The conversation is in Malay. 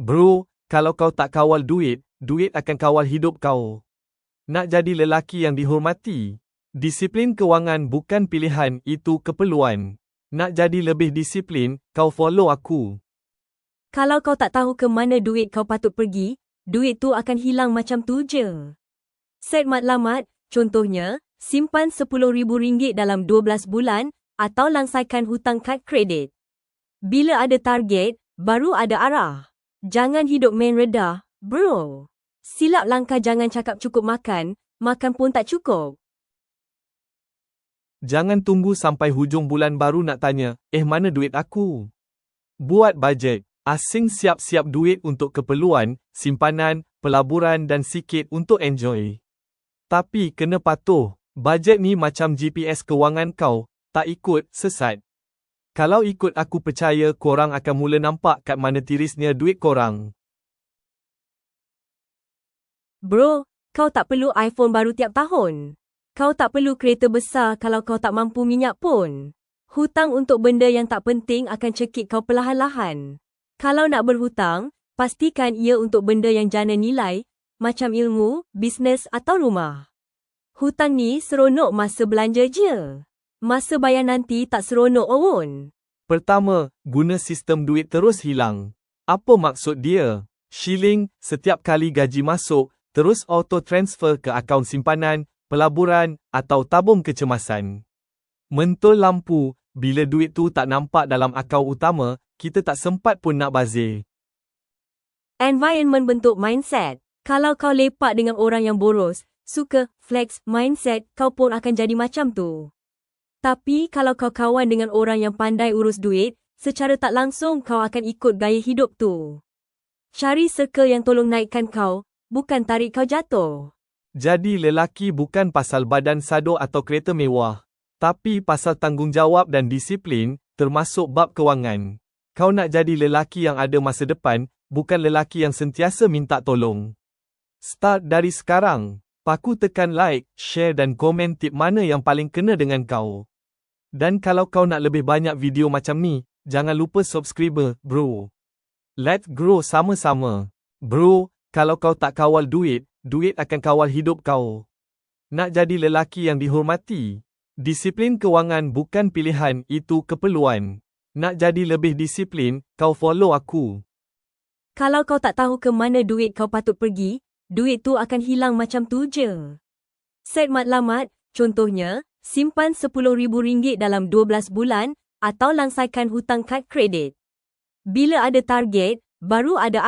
Bro, kalau kau tak kawal duit, duit akan kawal hidup kau. Nak jadi lelaki yang dihormati. Disiplin kewangan bukan pilihan, itu keperluan. Nak jadi lebih disiplin, kau follow aku. Kalau kau tak tahu ke mana duit kau patut pergi, duit tu akan hilang macam tu je. Set matlamat, contohnya, simpan RM10,000 dalam 12 bulan atau langsaikan hutang kad kredit. Bila ada target, baru ada arah. Jangan hidup main redah, bro. Silap langkah jangan cakap cukup makan, makan pun tak cukup. Jangan tunggu sampai hujung bulan baru nak tanya, eh mana duit aku? Buat bajet. Asing siap-siap duit untuk keperluan, simpanan, pelaburan dan sikit untuk enjoy. Tapi kena patuh, bajet ni macam GPS kewangan kau, tak ikut, sesat. Kalau ikut aku percaya korang akan mula nampak kat mana tirisnya duit korang. Bro, kau tak perlu iPhone baru tiap tahun. Kau tak perlu kereta besar kalau kau tak mampu minyak pun. Hutang untuk benda yang tak penting akan cekik kau perlahan-lahan. Kalau nak berhutang, pastikan ia untuk benda yang jana nilai, macam ilmu, bisnes atau rumah. Hutang ni seronok masa belanja je. Masa bayar nanti tak seronok awun. Pertama, guna sistem duit terus hilang. Apa maksud dia? Shilling, setiap kali gaji masuk, terus auto transfer ke akaun simpanan, pelaburan atau tabung kecemasan. Mentol lampu, bila duit tu tak nampak dalam akaun utama, kita tak sempat pun nak bazir. Environment bentuk mindset. Kalau kau lepak dengan orang yang boros, suka flex mindset, kau pun akan jadi macam tu. Tapi kalau kau kawan dengan orang yang pandai urus duit, secara tak langsung kau akan ikut gaya hidup tu. Cari circle yang tolong naikkan kau, bukan tarik kau jatuh. Jadi lelaki bukan pasal badan sado atau kereta mewah. Tapi pasal tanggungjawab dan disiplin, termasuk bab kewangan. Kau nak jadi lelaki yang ada masa depan, bukan lelaki yang sentiasa minta tolong. Start dari sekarang. Paku tekan like, share dan komen tip mana yang paling kena dengan kau. Dan kalau kau nak lebih banyak video macam ni, jangan lupa subscribe, bro. Let's grow sama-sama. Bro, kalau kau tak kawal duit, duit akan kawal hidup kau. Nak jadi lelaki yang dihormati. Disiplin kewangan bukan pilihan, itu keperluan. Nak jadi lebih disiplin, kau follow aku. Kalau kau tak tahu ke mana duit kau patut pergi, duit tu akan hilang macam tu je. Set matlamat, contohnya, simpan RM10,000 dalam 12 bulan atau langsaikan hutang kad kredit. Bila ada target, baru ada